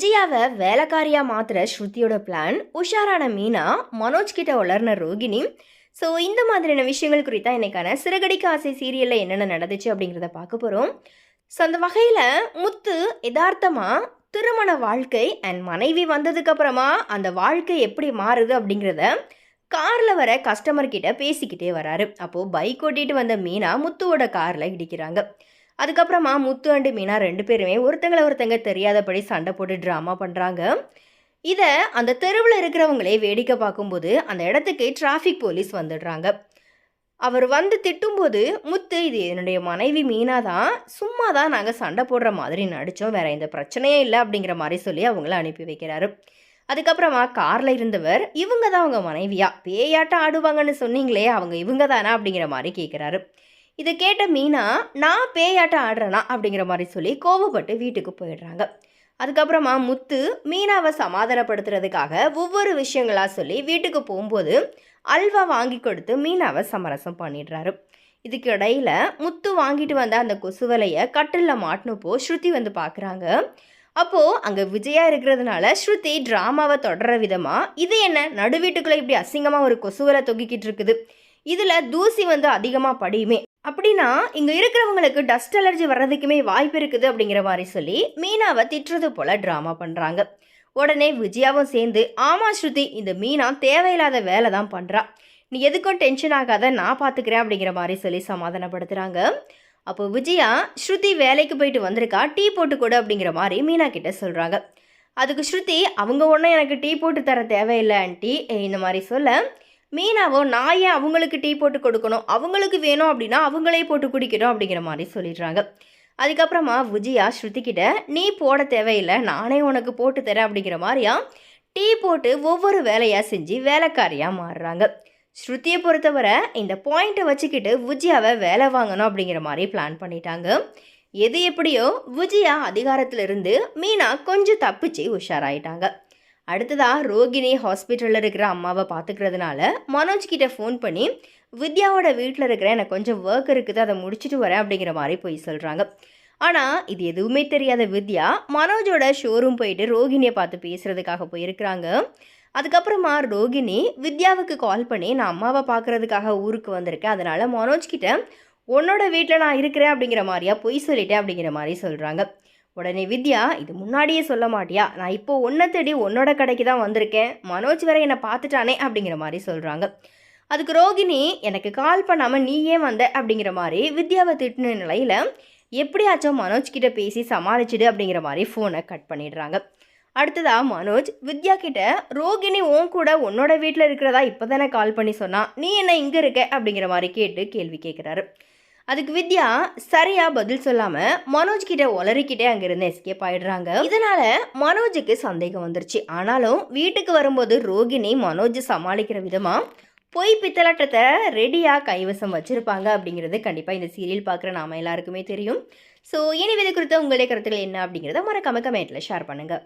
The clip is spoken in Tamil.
விஜயாவை வேலைக்காரியா மாத்துற ஸ்ருதியோட பிளான் உஷாரான மீனா மனோஜ் கிட்ட வளர்ன ரோகிணி. ஸோ இந்த மாதிரியான விஷயங்கள் குறித்தா இன்னைக்கான சிறகடிக்க ஆசை சீரியலில் என்னென்ன நடந்துச்சு அப்படிங்கிறத பார்க்க போகிறோம் ஸோ அந்த வகையில் முத்து யதார்த்தமாக திருமண வாழ்க்கை அண்ட் மனைவி வந்ததுக்கப்புறமா அந்த வாழ்க்கை எப்படி மாறுது அப்படிங்கிறத காரில் வர கஸ்டமர் கிட்ட பேசிக்கிட்டே வராரு. அப்போது பைக் ஓட்டிகிட்டு வந்த மீனா முத்துவோட காரில் இடிக்கிறாங்க. அதுக்கப்புறமா முத்து அண்டு மீனா ரெண்டு பேருமே ஒருத்தங்களை ஒருத்தங்க தெரியாதபடி சண்டை போட்டு ட்ராமா பண்ணுறாங்க இதை அந்த தெருவில் இருக்கிறவங்களே வேடிக்கை பார்க்கும்போது அந்த இடத்துக்கு டிராஃபிக் போலீஸ் வந்துடுறாங்க. அவர் வந்து திட்டும்போது முத்து இது என்னுடைய மனைவி மீனா தான் சும்மா தான் நாங்கள் சண்டை போடுற மாதிரி நடித்தோம் வேற எந்த பிரச்சனையே இல்லை அப்படிங்கிற மாதிரி சொல்லி அவங்கள அனுப்பி வைக்கிறாரு. அதுக்கப்புறமா காரில் இருந்தவர் இவங்க தான் அவங்க மனைவியா? பேயாட்டம் ஆடுவாங்கன்னு சொன்னீங்களே அவங்க இவங்க தானா அப்படிங்கிற மாதிரி கேட்குறாரு இதை கேட்ட மீனா நான் பேயாட்டம் ஆடுறேனா? அப்படிங்கிற மாதிரி சொல்லி கோவப்பட்டு வீட்டுக்கு போயிடுறாங்க. அதுக்கப்புறமா முத்து மீனாவை சமாதானப்படுத்துறதுக்காக ஒவ்வொரு விஷயங்களாக சொல்லி வீட்டுக்கு போகும்போது அல்வா வாங்கி கொடுத்து மீனாவை சமரசம் பண்ணிடுறாரு. இதுக்கு இடையில் முத்து வாங்கிட்டு வந்த அந்த கொசுவலையை கட்டிலில் மாட்டினப்போ ஸ்ருதி வந்து பார்க்குறாங்க அப்போது அங்கே விஜயா இருக்கிறதுனால ஸ்ருதி ட்ராமாவை தொடர விதமாக இது என்ன? நடு வீட்டுக்குள்ளே இப்படி அசிங்கமாக ஒரு கொசுவலை தொங்கிக்கிட்டு இருக்குது. இதில் தூசி வந்து அதிகமாக படியுமே. அப்படின்னா இங்கே இருக்கிறவங்களுக்கு டஸ்ட் அலர்ஜி வர்றதுக்குமே வாய்ப்பு இருக்குது அப்படிங்கிற மாதிரி சொல்லி மீனாவை திட்டுறது போல் ட்ராமா பண்ணுறாங்க உடனே விஜயாவும் சேர்ந்து ஆமா ஸ்ருதி இந்த மீனா தேவையில்லாத வேலை தான் பண்ணுறா நீ எதுக்கும் டென்ஷன் ஆகாத நான் பார்த்துக்கிறேன் அப்படிங்கிற மாதிரி சொல்லி சமாதானப்படுத்துகிறாங்க அப்போ விஜயா ஸ்ருதி வேலைக்கு போயிட்டு வந்திருக்கா டீ போட்டு கொடு அப்படிங்கிற மாதிரி மீனா கிட்ட சொல்கிறாங்க அதுக்கு ஸ்ருதி அவங்க ஒன்றும் எனக்கு டீ போட்டு தர தேவையில்லை ஆன்ட்டி இந்த மாதிரி சொல்ல மீனாவோ நான் ஏன் அவங்களுக்கு டீ போட்டு கொடுக்கணும். அவங்களுக்கு வேணும் அப்படின்னா அவங்களே போட்டு குடிக்கணும் அப்படிங்கிற மாதிரி சொல்லிடுறாங்க. அதுக்கப்புறமா விஜயா ஸ்ருதிக்கிட்ட நீ போட தேவையில்லை நானே உனக்கு போட்டு தரேன் அப்படிங்கிற மாதிரியா டீ போட்டு ஒவ்வொரு வேலையாக செஞ்சு வேலைக்காரியாக மாறுறாங்க. ஸ்ருதியை பொறுத்தவரை இந்த பாயிண்ட்டை வச்சுக்கிட்டு விஜயாவை வேலை வாங்கணும் அப்படிங்கிற மாதிரி பிளான் பண்ணிட்டாங்க. எது எப்படியோ விஜயா அதிகாரத்திலிருந்து மீனா கொஞ்சம் தப்பிச்சு உஷாராயிட்டாங்க. அடுத்ததாக ரோகிணி ஹாஸ்பிட்டலில் இருக்கிற அம்மாவை பார்த்துக்கிறதுனால மனோஜ் கிட்ட ஃபோன் பண்ணி வித்யாவோட வீட்டில் இருக்கிற எனக்கு கொஞ்சம் ஒர்க் இருக்குது அதை முடிச்சுட்டு வரேன் அப்படிங்கிற மாதிரி போய் சொல்கிறாங்க ஆனால் இது எதுவுமே தெரியாத வித்யா மனோஜோட ஷோரூம் போயிட்டு ரோகிணியை பார்த்து பேசுகிறதுக்காக போயிருக்கிறாங்க. அதுக்கப்புறமா ரோகிணி வித்யாவுக்கு கால் பண்ணி நான் அம்மாவை பார்க்குறதுக்காக ஊருக்கு வந்திருக்கேன். அதனால் மனோஜ் கிட்ட உன்னோட வீட்டில் நான் இருக்கிறேன் அப்படிங்கிற மாதிரியா பொய் சொல்லிட்டேன் அப்படிங்கிற மாதிரி சொல்கிறாங்க உடனே வித்யா இது முன்னாடியே சொல்ல மாட்டியா? நான் இப்போ ஒன்றை தேடி உன்னோட கடைக்கு தான் வந்திருக்கேன். மனோஜ் வேற என்னை பார்த்துட்டானே அப்படிங்கிற மாதிரி சொல்கிறாங்க அதுக்கு ரோகிணி எனக்கு கால் பண்ணாமல் நீ ஏன் வந்த அப்படிங்கிற மாதிரி வித்யாவை திட்டின நிலையில் எப்படியாச்சும் மனோஜ் கிட்ட பேசி சமாளிச்சிடு அப்படிங்கிற மாதிரி ஃபோனை கட் பண்ணிடுறாங்க. அடுத்ததாக மனோஜ் வித்யா கிட்ட ரோகிணி உன் கூட உன்னோட வீட்டில் இருக்கிறதா இப்போ தானே கால் பண்ணி சொன்னால் நீ என்ன இங்கே இருக்க? அப்படிங்கிற மாதிரி கேட்டு கேள்வி கேட்குறாரு அதுக்கு வித்யா சரியா பதில் சொல்லாம மனோஜ் கிட்ட ஒலரிக்கிட்டே அங்கிருந்து எஸ்கேப் ஆயிடுறாங்க. இதனால மனோஜுக்கு சந்தேகம் வந்துருச்சு. ஆனாலும் வீட்டுக்கு வரும்போது ரோகிணி மனோஜ் சமாளிக்கிற விதமா பொய் பித்தலாட்டத்தை ரெடியாக கைவசம் வச்சுருப்பாங்க அப்படிங்கிறது கண்டிப்பாக இந்த சீரியல் பார்க்குற நாம எல்லாருக்குமே தெரியும். ஸோ இனி விதை குறித்த உங்களுடைய கருத்துக்கள் என்ன அப்படிங்கிறத மறக்காம கமெண்ட்டில் ஷேர் பண்ணுங்கள்